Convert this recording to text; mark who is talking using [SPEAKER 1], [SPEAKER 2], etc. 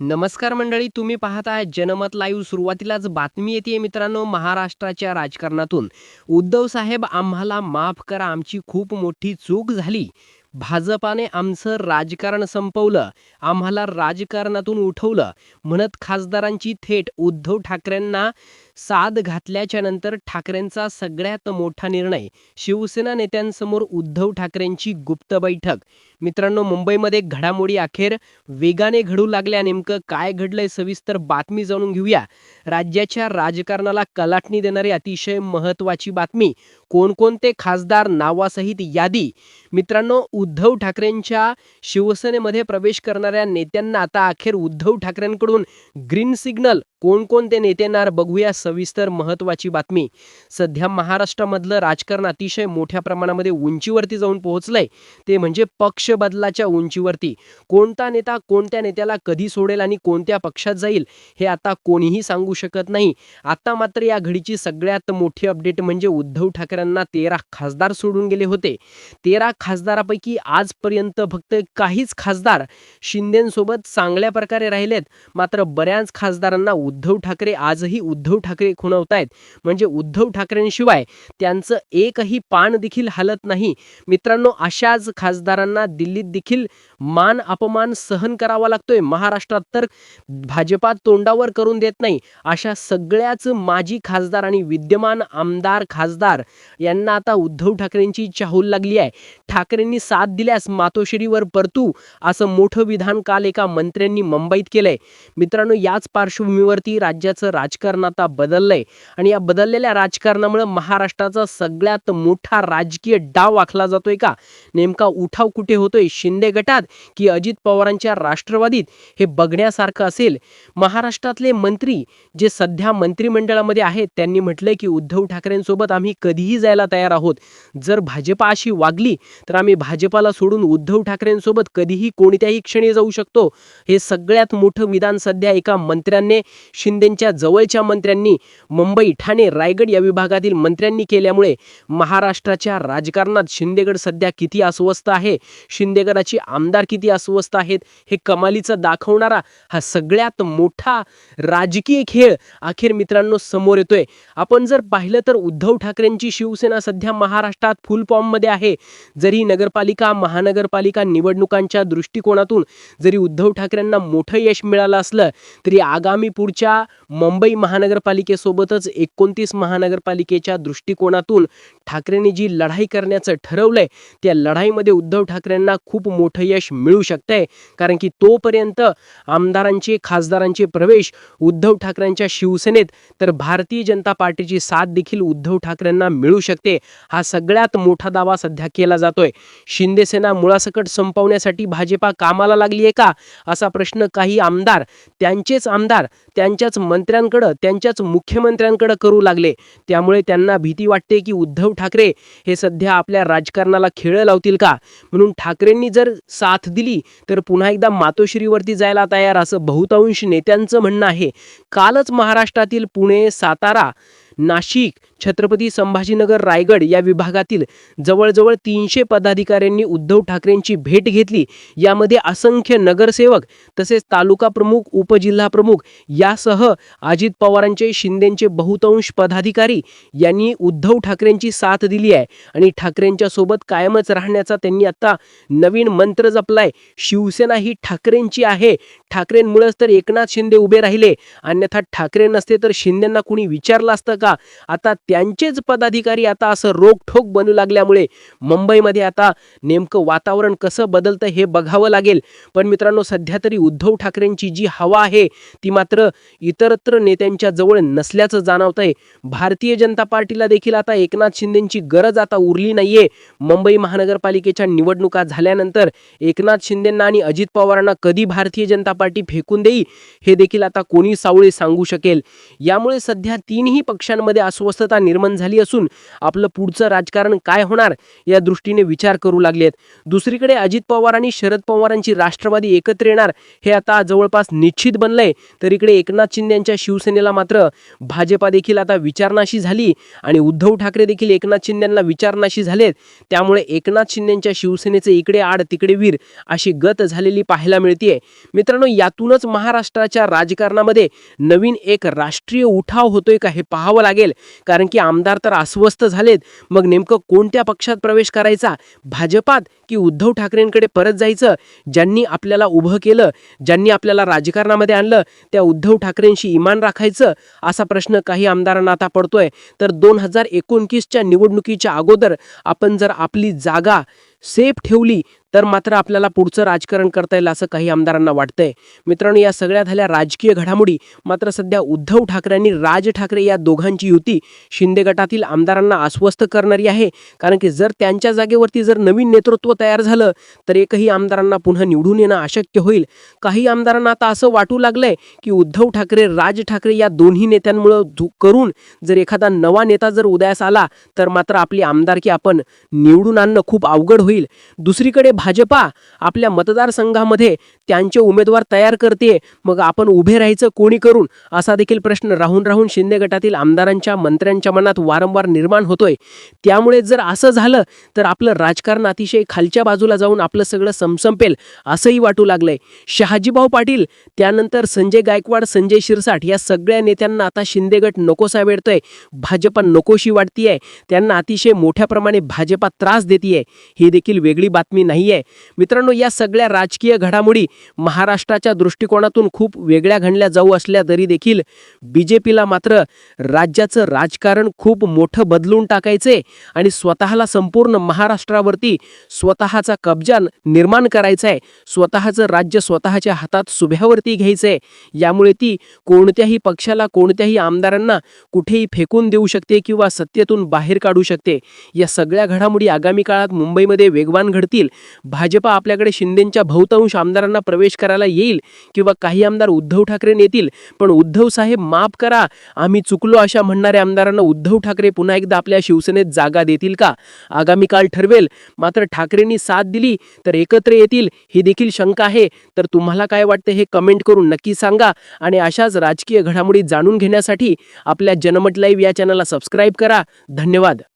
[SPEAKER 1] नमस्कार मंडळी तुम्ही पाहताय जनमत लाईव्ह. सुरुवातीलाच बातमी येते मित्रांनो महाराष्ट्राच्या राजकारणातून. उद्धव साहेब आम्हाला माफ करा आमची खूप मोठी चूक झाली. भाजपाने आमचं राजकारण संपवलं. आम्हाला राजकारणातून उठवलं. म्हणत खासदारांची थेट उद्धव ठाकरेंना साद घातल्याच्या नंतर ठाकरेंचा सगळ्यात मोठा निर्णय शिवसेना नेत्यांसमोर उद्धव ठाकरेंची गुप्त बैठक. मित्रांनो मुंबईमध्ये घडामोडी अखेर वेगाने घडू लागल्या. नेमकं काय घडलंय सविस्तर बातमी जाणून घेऊया. राज्याच्या राजकारणाला कलाटणी देणारी अतिशय महत्वाची बातमी कोणकोणते खासदार नावासहित यादी? मित्रांनो उद्धव ठाकरेंच्या शिवसेनेमध्ये प्रवेश करणाऱ्या नेत्यांना आता अखेर उद्धव ठाकरेंकडून ग्रीन सिग्नल कोणकोणते नेते येणार बघूया सविस्तर महत्वाची बातमी. सध्या महाराष्ट्रामधलं राजकारण अतिशय मोठ्या प्रमाणामध्ये उंचीवरती जाऊन पोहोचलंय. ते म्हणजे पक्ष बदलाच्या उंचीवरती. कोणता नेता कोणत्या नेत्याला कधी सोडेल आणि कोणत्या पक्षात जाईल हे आता कोणीही सांगू शकत नाही. आता मात्र या घडीची सगळ्यात मोठी अपडेट म्हणजे उद्धव ठाकरेंना तेरा खासदार सोडून गेले होते. तेरा खासदारापैकी आजपर्यंत फक्त काहीच खासदार शिंदेसोबत चांगल्या प्रकारे राहिलेत. मात्र बऱ्याच खासदारांना उद्धव ठाकरे आजही उद्धव ठाकरे खुणवत आहेत म्हणजे उद्धव ठाकरेंशिवाय त्यांचं एकही पान देखील हलत नाही. मित्रांनो अशाच खासदारांना दिल्लीत देखील मान अपमान सहन करावा लागतोय. महाराष्ट्रात तर भाजपा तोंडावर करून देत नाही. अशा सगळ्याच माजी खासदार आणि विद्यमान आमदार खासदार यांना आता उद्धव ठाकरेंची चाहूल लागली आहे. ठाकरेंनी साथ दिल्यास मातोश्रीवर परतू असं मोठं विधान काल एका मंत्र्यांनी मुंबईत केलंय. मित्रांनो याच पार्श्वभूमीवर पार्श्वभूमीवरती राज्याचं राजकारण आता बदललंय. आणि या बदललेल्या राजकारणामुळे महाराष्ट्राचा सगळ्यात मोठा राजकीय डाव आखला जातोय का? नेमका उठाव कुठे होतोय? शिंदे गटात की अजित पवारांच्या राष्ट्रवादीत? हे बघण्यासारखं असेल. महाराष्ट्रातले मंत्री जे सध्या मंत्रिमंडळामध्ये आहेत त्यांनी म्हटलंय की उद्धव ठाकरेंसोबत आम्ही कधीही जायला तयार आहोत. जर भाजपा अशी वागली तर आम्ही भाजपाला सोडून उद्धव ठाकरेंसोबत कधीही कोणत्याही क्षणी जाऊ शकतो. हे सगळ्यात मोठं विधान सध्या एका मंत्र्यांनी शिंदेंच्या जवळच्या मंत्र्यांनी मुंबई ठाणे रायगड या विभागातील मंत्र्यांनी केल्यामुळे महाराष्ट्राच्या राजकारणात शिंदेगड सध्या किती अस्वस्थ आहे शिंदेगडाची आमदार किती अस्वस्थ आहेत हे कमालीचं दाखवणारा हा सगळ्यात मोठा राजकीय खेळ अखेर मित्रांनो समोर येतोय. आपण जर पाहिलं तर उद्धव ठाकरेंची शिवसेना सध्या महाराष्ट्रात फुल फॉर्ममध्ये आहे. जरी नगरपालिका महानगरपालिका निवडणुकांच्या दृष्टिकोनातून जरी उद्धव ठाकरेंना मोठं यश मिळालं असलं तरी आगामी पुढच्या मुंबई महानगरपालिकेसोबतच एकोणतीस महानगरपालिकेच्या दृष्टिकोनातून ठाकरेंनी जी लढाई करण्याचं ठरवलंय त्या लढाईमध्ये उद्धव ठाकरेंना खूप मोठं यश मिळू शकतंय. कारण की तोपर्यंत आमदारांचे खासदारांचे प्रवेश उद्धव ठाकरेंच्या शिवसेनेत तर भारतीय जनता पार्टीची साथ देखील उद्धव ठाकरेंना मिळू शकते. हा सगळ्यात मोठा दावा सध्या केला जातोय. शिंदेसेना मुळासकट संपवण्यासाठी भाजपा कामाला लागली आहे का? असा प्रश्न काही आमदार त्यांचेच आमदार त्यांच्याच मंत्र्यांकडं त्यांच्याच मुख्यमंत्र्यांकडं करू लागले. त्यामुळे त्यांना भीती वाटते की उद्धव ठाकरे हे सध्या आपल्या राजकारणाला खेळ लावतील का? म्हणून ठाकरेंनी जर साथ दिली तर पुन्हा एकदा मातोश्रीवरती जायला तयार असं बहुतांश नेत्यांचं म्हणणं आहे. कालच महाराष्ट्रातील पुणे सातारा नाशिक छत्रपती संभाजीनगर रायगड या विभागातील जवळजवळ तीनशे पदाधिकाऱ्यांनी उद्धव ठाकरेंची भेट घेतली. यामध्ये असंख्य नगरसेवक तसेच तालुका प्रमुख उपजिल्हा प्रमुख यासह अजित पवारांचे शिंदेचे बहुतांश पदाधिकारी यांनी उद्धव ठाकरेंची साथ दिली आहे आणि ठाकरेंच्या सोबत कायमच राहण्याचा त्यांनी आता नवीन मंत्र जपलाय. शिवसेना ही ठाकरेंची आहे. ठाकरेंमुळेच तर एकनाथ शिंदे उभे राहिले. अन्यथा ठाकरे नसते तर शिंदेंना कुणी विचारलं असतं का? आता त्यांचेच पदाधिकारी आता असं रोकठोक बनू लागल्यामुळे मुंबईमध्ये आता नेमकं वातावरण कसं बदलतं हे बघावं लागेल. पण मित्रांनो सध्या तरी उद्धव ठाकरेंची जी हवा आहे ती मात्र इतरत्र नेत्यांच्या जवळ नसल्याचं जाणवतंय. भारतीय जनता पार्टीला देखील आता एकनाथ शिंदेची गरज आता उरली नाहीये. मुंबई महानगरपालिकेच्या निवडणुका झाल्यानंतर एकनाथ शिंदेंना आणि अजित पवारांना कधी भारतीय जनता पार्टी फेकून देई हे देखील आता कोणी सावळे सांगू शकेल. यामुळे सध्या तीनही पक्षांमध्ये अस्वस्थता निर्माण झाली असून आपलं पुढचं राजकारण काय होणार या दृष्टीने विचार करू लागले आहेत दुसरीकडे अजित पवार आणि शरद पवारांची राष्ट्रवादी एकत्र येणार हे आता जवळपास निश्चित बनलंय. तर इकडे एकनाथ शिंदे यांच्या शिवसेनेला मात्र भाजपा देखील आता विचारणाशी झाली आणि उद्धव ठाकरे देखील एकनाथ शिंदेंना विचारणाशी झालेत. त्यामुळे एकनाथ शिंदेंच्या शिवसेनेचे इकडे आड तिकडे वीर अशी गत झालेली पाहायला मिळतीये. मित्रांनो यातूनच महाराष्ट्राच्या राजकारणामध्ये नवीन एक राष्ट्रीय उठाव होतोय का हे पाहावं लागेल. कारण की आमदार तर अस्वस्थ झालेत. मग नेमकं कोणत्या पक्षात प्रवेश करायचा? भाजपात की उद्धव ठाकरेंकडे परत जायचं? ज्यांनी आपल्याला उभं केलं ज्यांनी आपल्याला राजकारणामध्ये आणलं त्या उद्धव ठाकरेंशी इमान राखायचं? असा प्रश्न काही आमदारांना आता पडतोय. तर दोन हजार एकोणतीसच्या निवडणुकीच्या अगोदर आपण जर आपली जागा सेफ ठेवली तर मात्र आपल्याला पुढचं राजकारण करता येईल असं काही आमदारांना वाटतंय. मित्रांनो या सगळ्या झाल्या राजकीय घडामोडी मात्र सध्या उद्धव ठाकरेंनी राज ठाकरे या दोघांची युती शिंदे गटातील आमदारांना अस्वस्थ करणारी आहे. कारण की जर त्यांच्या जागेवरती जर नवीन नेतृत्व तयार झालं तर एकही आमदारांना पुन्हा निवडून येणं अशक्य होईल. काही आमदारांना आता असं वाटू लागलंय की उद्धव ठाकरे राज ठाकरे या दोन्ही नेत्यांमुळं धु- करून जर एखादा नवा नेता जर उदयास आला तर मात्र आपली आमदारकी आपण निवडून आणणं खूप अवघड होईल. दुसरीकडे भाजपा आपल्या मतदारसंघामध्ये त्यांचे उमेदवार तयार करते मग आपण उभे राहायचं कोणी करून? असा देखील प्रश्न राहून राहून शिंदे गटातील आमदारांच्या मंत्र्यांच्या मनात वारंवार निर्माण होतोय. त्यामुळे जर असं झालं तर आपलं राजकारण अतिशय खालच्या बाजूला जाऊन आपलं सगळं समसंपेल असंही वाटू लागलंय. शहाजीभाऊ पाटील त्यानंतर संजय गायकवाड संजय शिरसाट या सगळ्या नेत्यांना आता शिंदे गट नकोसा वेळतोय भाजपा नकोशी वाटतीये. त्यांना अतिशय मोठ्या प्रमाणे भाजपा त्रास देतीये. ही देखील वेगळी बातमी नाही आहे मित्रांनो या सगळ्या राजकीय घडामोडी महाराष्ट्राच्या दृष्टिकोनातून खूप वेगळ्या घडल्या जाऊ असल्या तरी देखील बी जे पीला मात्र राज्याचं राजकारण खूप मोठं बदलून टाकायचे आणि स्वतःला संपूर्ण महाराष्ट्रावरती स्वतःचा कब्जा निर्माण करायचा आहे स्वतःचं राज्य स्वतःच्या हातात सुभ्यावरती घ्यायचंय. यामुळे ती कोणत्याही पक्षाला कोणत्याही आमदारांना कुठेही फेकून देऊ शकते किंवा सत्तेतून बाहेर काढू शकते. या सगळ्या घडामोडी आगामी काळात मुंबईमध्ये वेगवान घडतील. भाजपा आपल्याकडे शिंदेंच्या बहुतांश आमदारांना प्रवेश करायला येईल किंवा काही आमदार उद्धव ठाकरे नेतील पण उद्धव साहेब माफ करा. आम्ही चुकलो अशा म्हणणाऱ्या आमदारांना उद्धव ठाकरे पुन्हा एकदा आपल्या शिवसेनेत जागा देतील का? आगामी काळ ठरवेल. मात्र ठाकरेंनी साथ दिली तर एकत्र येतील ही देखील शंका आहे. तर तुम्हाला काय वाटतं हे कमेंट करून नक्की सांगा आणि अशाच राजकीय घडामोडी जाणून घेण्यासाठी आपल्या जनमत लाईव्ह या चॅनलला सबस्क्राईब करा. धन्यवाद.